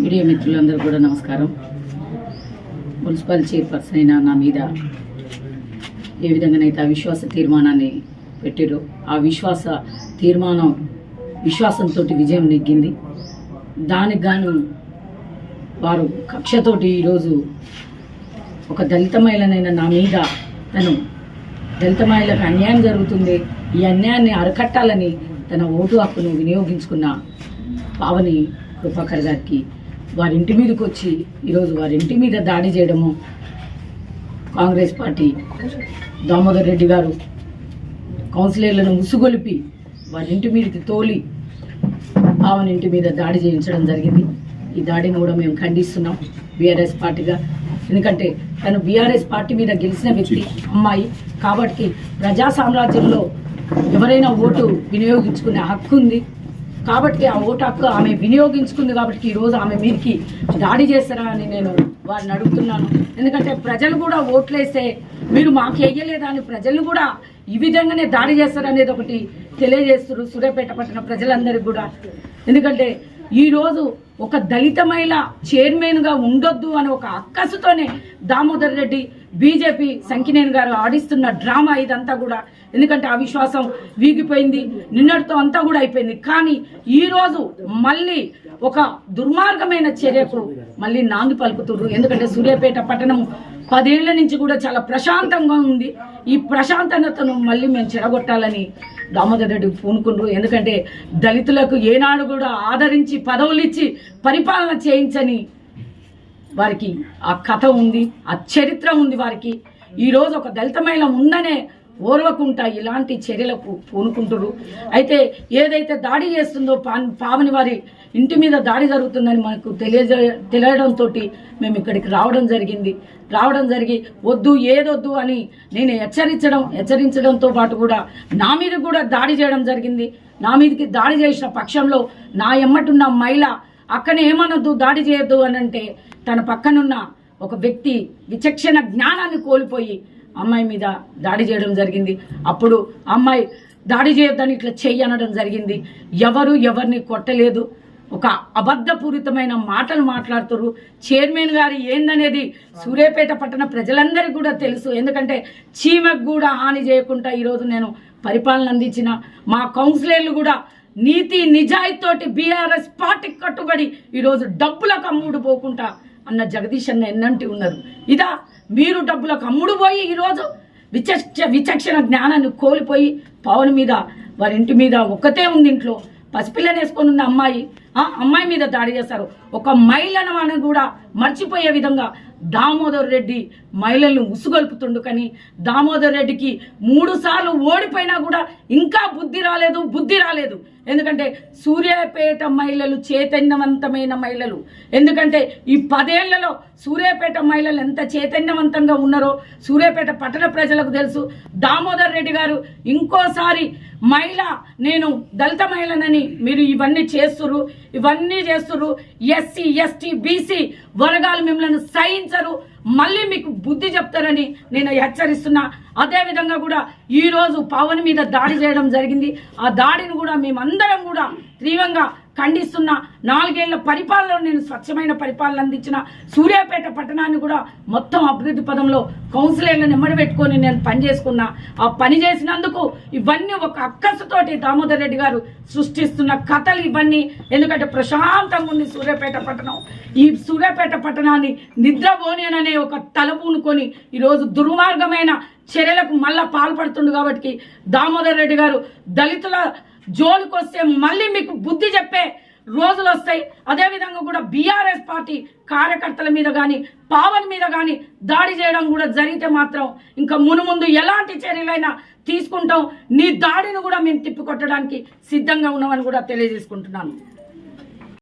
Media మిత్రులందరూ కూడా నమస్కారం. మున్సిపల్ చైర్పర్సన్ అయిన నా మీద ఏ విధంగానైతే అవిశ్వాస తీర్మానాన్ని పెట్టారో ఆ విశ్వాస తీర్మానం విశ్వాసంతో విజయం నెగ్గింది. దానికి గాను వారు కక్షతోటి ఈరోజు ఒక దళిత మహిళనైన నా మీద తను దళిత మహిళకు అన్యాయం జరుగుతుంది ఈ అన్యాయాన్ని అరికట్టాలని తన ఓటు హక్కును వినియోగించుకున్న పావని కృపాకర్ గారికి వారి ఇంటి మీదకి వచ్చి ఈరోజు వారి ఇంటి మీద దాడి చేయడము కాంగ్రెస్ పార్టీ దామోదర్ రెడ్డి గారు కౌన్సిలర్లను ఉసుగొలిపి వారి ఇంటి మీదకి తోలి భావన ఇంటి మీద దాడి చేయించడం జరిగింది. ఈ దాడిని కూడా మేము ఖండిస్తున్నాం. బీఆర్ఎస్ పార్టీగా. ఎందుకంటే తను బీఆర్ఎస్ పార్టీ మీద గెలిచిన వ్యక్తి అమ్మాయి. కాబట్టి ప్రజా సామ్రాజ్యంలో ఎవరైనా ఓటు వినియోగించుకునే హక్కు ఉంది. కాబట్టి ఆ ఓటు హక్కు ఆమె వినియోగించుకుంది కాబట్టి ఈరోజు ఆమె మీదకి దాడి చేస్తారా అని నేను వారిని అడుగుతున్నాను. ఎందుకంటే ప్రజలు కూడా ఓట్లేస్తే మీరు మాకు వేయలేదా అని ప్రజలు కూడా ఈ విధంగానే దాడి చేస్తారనేది ఒకటి తెలియజేస్తారు సూర్యాపేట పట్టణ ప్రజలందరికీ కూడా. ఎందుకంటే ఈరోజు ఒక దళిత మహిళ చైర్మన్గా ఉండొద్దు అని ఒక అక్కసుతోనే దామోదర్ రెడ్డి బీజేపీ సంకినేని గారు ఆడిస్తున్న డ్రామా ఇదంతా కూడా. ఎందుకంటే అవిశ్వాసం వీగిపోయింది నిన్నటితో అంతా కూడా అయిపోయింది. కానీ ఈరోజు మళ్ళీ ఒక దుర్మార్గమైన చర్యకు మళ్ళీ నాంది పలుకుతున్నారు. ఎందుకంటే సూర్యాపేట పట్టణం పదేళ్ళ నుంచి కూడా చాలా ప్రశాంతంగా ఉంది. ఈ ప్రశాంతతను మళ్ళీ మేము చెడగొట్టాలని దామోదర్ రెడ్డి పూనుకుండ్రు. ఎందుకంటే దళితులకు ఏనాడు కూడా ఆదరించి పదవులు ఇచ్చి పరిపాలన చేయించని వారికి ఆ కథ ఉంది ఆ చరిత్ర ఉంది వారికి. ఈరోజు ఒక దళిత మహిళ ఉందనే ఓర్వకుంటా ఇలాంటి చర్యలకు పూనుకుంటురు అయితే ఏదైతే దాడి చేస్తుందో పా పావని వారి ఇంటి మీద దాడి జరుగుతుందని మనకు తెలియజే తెలియడంతో మేము ఇక్కడికి రావడం జరిగింది. రావడం జరిగి వద్దు ఏదొద్దు అని నేను హెచ్చరించడం హెచ్చరించడంతో పాటు కూడా నా మీద కూడా దాడి చేయడం జరిగింది. నా మీదకి దాడి చేసిన పక్షంలో నా ఎమ్మటున్న మహిళ అక్కనే ఏమనొద్దు దాడి చేయొద్దు అని అంటే తన పక్కనున్న ఒక వ్యక్తి విచక్షణ జ్ఞానాన్ని కోల్పోయి అమ్మాయి మీద దాడి చేయడం జరిగింది. అప్పుడు అమ్మాయి దాడి చేయొద్దని ఇట్లా చెయ్యి అనడం జరిగింది. ఎవరు ఎవరిని కొట్టలేదు. ఒక అబద్ధపూరితమైన మాటలు మాట్లాడుతారు చైర్మన్ గారు ఏందనేది సూర్యాపేట పట్టణ ప్రజలందరికీ కూడా తెలుసు. ఎందుకంటే చీమకు కూడా హాని చేయకుండా ఈరోజు నేను పరిపాలన అందించిన మా కౌన్సిలర్లు కూడా నీతి నిజాయితీతోటి బీఆర్ఎస్ పార్టీకి కట్టుబడి ఈరోజు డబ్బులకు అమ్ముడు పోకుండా అన్న జగదీష్ అన్న ఎన్నంటి ఉన్నారు. ఇదా మీరు డబ్బులకు అమ్ముడు పోయి ఈరోజు విచక్ష విచక్షణ జ్ఞానాన్ని కోల్పోయి పవన్ మీద వారి ఇంటి మీద ఒక్కతే ఉంది ఇంట్లో. పసిపిల్లని వేసుకొని ఉంది అమ్మాయి ఆ అమ్మాయి మీద దాడి చేస్తారు ఒక మహిళను అని కూడా మర్చిపోయే విధంగా దామోదర్ రెడ్డి మహిళలను ఉసుగొల్పుతుండు కానీ దామోదర్ రెడ్డికి మూడు సార్లు ఓడిపోయినా కూడా ఇంకా బుద్ధి రాలేదు బుద్ధి రాలేదు. ఎందుకంటే సూర్యాపేట మహిళలు చైతన్యవంతమైన మహిళలు. ఎందుకంటే ఈ పదేళ్ళలో సూర్యాపేట మహిళలు ఎంత చైతన్యవంతంగా ఉన్నారో సూర్యాపేట పట్టణ ప్రజలకు తెలుసు. దామోదర్ రెడ్డి గారు ఇంకోసారి మహిళ నేను దళిత మహిళనని మీరు ఇవన్నీ చేస్తురు ఇవన్నీ చేస్తురు ఎస్సీ ఎస్టీ బీసీ వర్గాలు మిమ్మల్ని సహించరు. మళ్ళీ మీకు బుద్ధి చెప్తారని నేను హెచ్చరిస్తున్నా. అదేవిధంగా కూడా ఈరోజు పవన్ మీద దాడి చేయడం జరిగింది. ఆ దాడిని కూడా మేమందరం కూడా తీవ్రంగా ఖండిస్తున్నా. నాలుగేళ్ళ పరిపాలనలో నేను స్వచ్ఛమైన పరిపాలన అందించిన సూర్యాపేట పట్టణాన్ని కూడా మొత్తం అభివృద్ధి పదంలో కౌన్సిలర్లను నెమ్మడి పెట్టుకొని నేను పనిచేసుకున్నా. ఆ పని చేసినందుకు ఇవన్నీ ఒక అక్కసుతోటి దామోదర్ రెడ్డి గారు సృష్టిస్తున్న కథలు ఇవన్నీ. ఎందుకంటే ప్రశాంతంగా ఉంది సూర్యాపేట పట్టణం. ఈ సూర్యాపేట పట్టణాన్ని నిద్రపోనేననే ఒక తలపూనుకొని ఈరోజు దుర్మార్గమైన చర్యలకు మళ్ళా పాల్పడుతుండు కాబట్టి దామోదర్ రెడ్డి గారు దళితుల జోలికొస్తే మళ్ళీ మీకు బుద్ధి చెప్పే రోజులు వస్తాయి. అదేవిధంగా కూడా బీఆర్ఎస్ పార్టీ కార్యకర్తల మీద కానీ పావన్ మీద కానీ దాడి చేయడం కూడా జరిగితే మాత్రం ఇంకా మునుముందు ఎలాంటి చర్యలైనా తీసుకుంటాం. నీ దాడిని కూడా మేము తిప్పికొట్టడానికి సిద్ధంగా ఉన్నామని కూడా తెలియజేసుకుంటున్నాను.